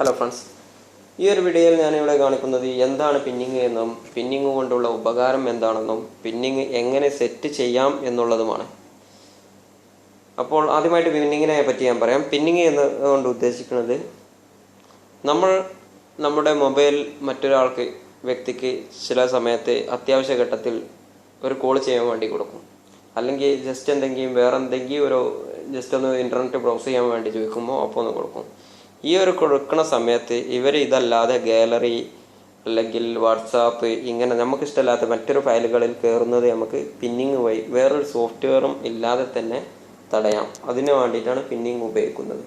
Hello friends ഈ ഒരു വീഡിയോയിൽ ഞാനിവിടെ കാണിക്കുന്നത് എന്താണ് പിന്നിങ് എന്നും പിന്നിങ് കൊണ്ടുള്ള ഉപകാരം എന്താണെന്നും പിന്നിങ് എങ്ങനെ സെറ്റ് ചെയ്യാം എന്നുള്ളതുമാണ്. അപ്പോൾ ആദ്യമായിട്ട് പിന്നിങ്ങിനെ പറ്റി ഞാൻ പറയാം. പിന്നിങ് എന്ന് കൊണ്ട് ഉദ്ദേശിക്കുന്നത് നമ്മൾ നമ്മുടെ മൊബൈൽ മറ്റൊരാൾക്ക് വ്യക്തിക്ക് ചില സമയത്ത് അത്യാവശ്യ ഘട്ടത്തിൽ ഒരു കോൾ ചെയ്യാൻ വേണ്ടി കൊടുക്കും. അല്ലെങ്കിൽ ജസ്റ്റ് എന്തെങ്കിലും വേറെ എന്തെങ്കിലും ഒരു ജസ്റ്റ് ഒന്ന് ഇന്റർനെറ്റ് ബ്രൗസ് ചെയ്യാൻ വേണ്ടി ചോദിക്കുമ്പോൾ അപ്പോൾ ഒന്ന് കൊടുക്കും. ഈ ഒരു കൊടുക്കുന്ന സമയത്ത് ഇവർ ഇതല്ലാതെ ഗാലറി അല്ലെങ്കിൽ വാട്സാപ്പ് ഇങ്ങനെ നമുക്ക് ഇഷ്ടമല്ലാത്ത മറ്റൊരു ഫയലുകളിൽ കയറുന്നത് നമുക്ക് പിന്നിങ് വഴി വേറൊരു സോഫ്റ്റ്വെയറും ഇല്ലാതെ തന്നെ തടയാം. അതിന് വേണ്ടിയിട്ടാണ് പിന്നിങ് ഉപയോഗിക്കുന്നത്.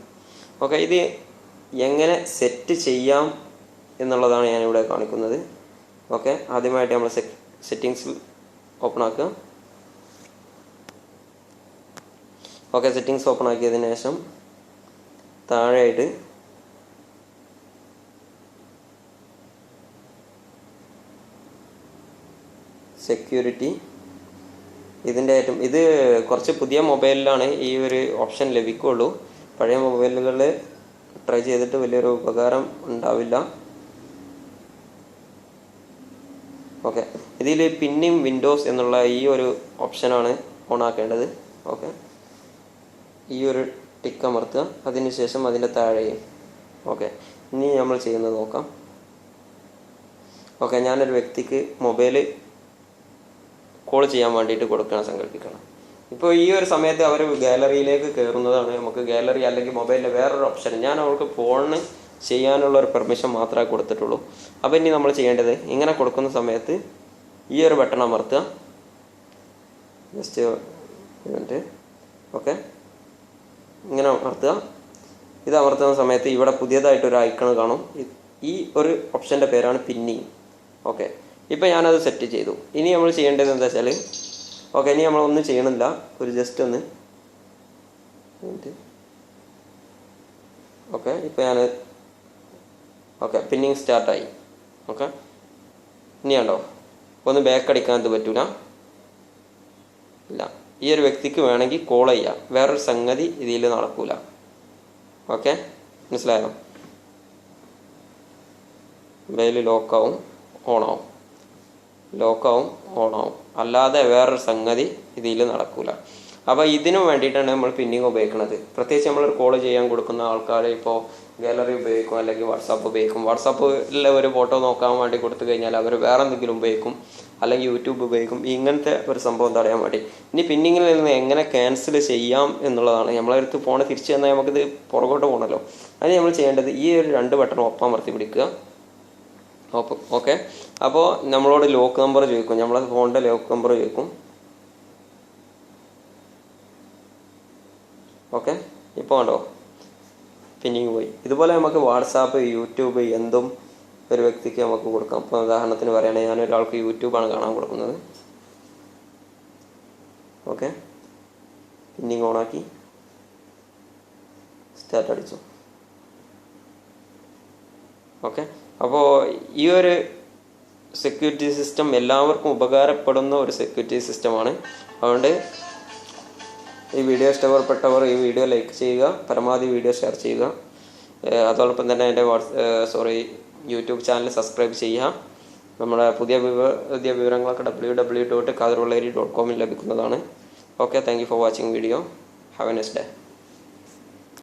ഓക്കെ ഇത് എങ്ങനെ സെറ്റ് ചെയ്യാം എന്നുള്ളതാണ് ഞാനിവിടെ കാണിക്കുന്നത്. ഓക്കെ ആദ്യമായിട്ട് നമ്മൾ സെറ്റിങ്സ് ഓപ്പൺ ആക്കുക. ഓക്കെ സെറ്റിങ്സ് ഓപ്പൺ ആക്കിയതിന് ശേഷം താഴെയായിട്ട് സെക്യൂരിറ്റി ഇതിന്റെ ഏറ്റവും ഇത് കുറച്ച് പുതിയ മൊബൈലിലാണ് ഈ ഒരു ഓപ്ഷൻ ലഭിക്കുള്ളൂ. പഴയ മൊബൈലുകൾ ട്രൈ ചെയ്തിട്ട് വലിയൊരു ഉപകാരം ഉണ്ടാവില്ല. ഓക്കെ ഇതിൽ പിന്നെയും വിൻഡോസ് എന്നുള്ള ഈ ഒരു ഓപ്ഷനാണ് ഓൺ ആക്കേണ്ടത്. ഓക്കെ ഈ ഒരു ടിക്ക് അമർത്തുക. അതിനുശേഷം അതിന്റെ താഴെയും ഓക്കെ ഇനി നമ്മൾ ചെയ്യുന്നത് നോക്കാം. ഓക്കെ ഞാനൊരു വ്യക്തിക്ക് മൊബൈൽ കോൾ ചെയ്യാൻ വേണ്ടിയിട്ട് കൊടുക്കണം സങ്കല്പിക്കണം ഇപ്പോൾ ഈ ഒരു സമയത്ത് അവർ ഗാലറിയിലേക്ക് കയറുന്നതാണ് നമുക്ക് ഗാലറി അല്ലെങ്കിൽ മൊബൈലിലെ വേറൊരു ഓപ്ഷൻ. ഞാൻ അവർക്ക് ഫോണിന് ചെയ്യാനുള്ള ഒരു പെർമിഷൻ മാത്രമേ കൊടുത്തിട്ടുള്ളൂ. അപ്പോൾ ഇനി നമ്മൾ ചെയ്യേണ്ടത് ഇങ്ങനെ കൊടുക്കുന്ന സമയത്ത് ഈ ഒരു ബട്ടൺ അമർത്തുക. ജസ്റ്റ് മിനിറ്റ് ഓക്കെ ഇങ്ങനെ അമർത്തുക. ഇത് അമർത്തുന്ന സമയത്ത് ഇവിടെ പുതിയതായിട്ട് ഒരു ഐക്കൺ കാണും. ഈ ഒരു ഓപ്ഷന്റെ പേരാണ് പിന്നി ഓക്കെ ഇപ്പം ഞാനത് സെറ്റ് ചെയ്തു. ഇനി നമ്മൾ ചെയ്യേണ്ടത് എന്താ വെച്ചാൽ ഓക്കെ ഇനി നമ്മളൊന്നും ചെയ്യണില്ല. ഒരു ജസ്റ്റ് ഒന്ന് ഓക്കെ ഇപ്പം ഞാൻ ഓക്കെ പിന്നിങ് സ്റ്റാർട്ടായി ഓക്കെ ഇനി കണ്ടോ? ഒന്ന് ബാക്ക് അടിക്കാൻ ഇത് പറ്റൂല. ഇല്ല. ഈ ഒരു വ്യക്തിക്ക് വേണമെങ്കിൽ കോൾ ചെയ്യാം. വേറൊരു സംഗതി ഇതിൽ നടക്കൂല. ഓക്കെ മനസ്സിലായോ? മൊബൈൽ ലോക്കാവും ഓണാവും ലോക്കാവും ഓണാവും. അല്ലാതെ വേറൊരു സംഗതി ഇതിൽ നടക്കൂല. അപ്പോൾ ഇതിനു വേണ്ടിയിട്ടാണ് നമ്മൾ പിന്നിങ് ഉപയോഗിക്കുന്നത് പ്രത്യേകിച്ച് നമ്മളൊരു കോൾ ചെയ്യാൻ കൊടുക്കുന്ന ആൾക്കാർ ഇപ്പോൾ ഗാലറി ഉപയോഗിക്കും അല്ലെങ്കിൽ വാട്സാപ്പ് ഉപയോഗിക്കും. വാട്സാപ്പിലെ ഒരു ഫോട്ടോ നോക്കാൻ വേണ്ടി കൊടുത്തു കഴിഞ്ഞാൽ അവർ വേറെ എന്തെങ്കിലും ഉപയോഗിക്കും അല്ലെങ്കിൽ യൂട്യൂബ് ഉപയോഗിക്കും. ഇങ്ങനത്തെ ഒരു സംഭവം തടയാൻ വേണ്ടി. ഇനി പിന്നിങ്ങിൽ നിന്ന് എങ്ങനെ ക്യാൻസൽ ചെയ്യാം എന്നുള്ളതാണ്. നമ്മളടുത്ത് ഫോണ് തിരിച്ചു തന്നാൽ നമുക്കിത് പുറകോട്ട് പോകണമല്ലോ അതിന് നമ്മൾ ചെയ്യേണ്ടത് ഈ ഒരു രണ്ട് ബട്ടൺ ഒപ്പം അമർത്തി പിടിക്കുക. ഓക്കെ. അപ്പോൾ നമ്മളോട് ലോക്ക് നമ്പർ ചോദിക്കും. നമ്മളെ ഫോണിന്റെ ലോക്ക് നമ്പർ ചോദിക്കും. ഓക്കെ? ഇപ്പോൾ കണ്ടോ? പിന്നിങ് പോയി. ഇതുപോലെ നമുക്ക് വാട്സാപ്പ് യൂട്യൂബ് എന്തും ഒരു വ്യക്തിക്ക് നമുക്ക് കൊടുക്കാം. ഇപ്പോൾ ഉദാഹരണത്തിന് പറയുകയാണെങ്കിൽ ഞാൻ ഒരാൾക്ക് യൂട്യൂബാണ് കാണാൻ കൊടുക്കുന്നത്. ഓക്കെ? പിന്നിങ് ഓണാക്കി. സ്റ്റാർട്ട് അടിച്ചു. ഓക്കെ? അപ്പോൾ ഈ ഒരു സെക്യൂരിറ്റി സിസ്റ്റം എല്ലാവർക്കും ഉപകാരപ്പെടുന്ന ഒരു സെക്യൂരിറ്റി സിസ്റ്റമാണ് അതുകൊണ്ട് ഈ വീഡിയോ ഇഷ്ടപ്പെട്ടവർ ഈ വീഡിയോ ലൈക്ക് ചെയ്യുക പരമാവധി വീഡിയോ ഷെയർ ചെയ്യുക. അതോടൊപ്പം തന്നെ എന്റെ whats sorry YouTube channel subscribe ചെയ്യുക. നമ്മുടെ പുതിയ പുതിയ വിവരങ്ങളൊക്കെ ഡബ്ല്യൂ ഡബ്ല്യൂ ഡോട്ട് കാതറുള്ളേരി ഡോട്ട് കോമിൽ ലഭിക്കുന്നതാണ്. Okay thank you for watching video have a next day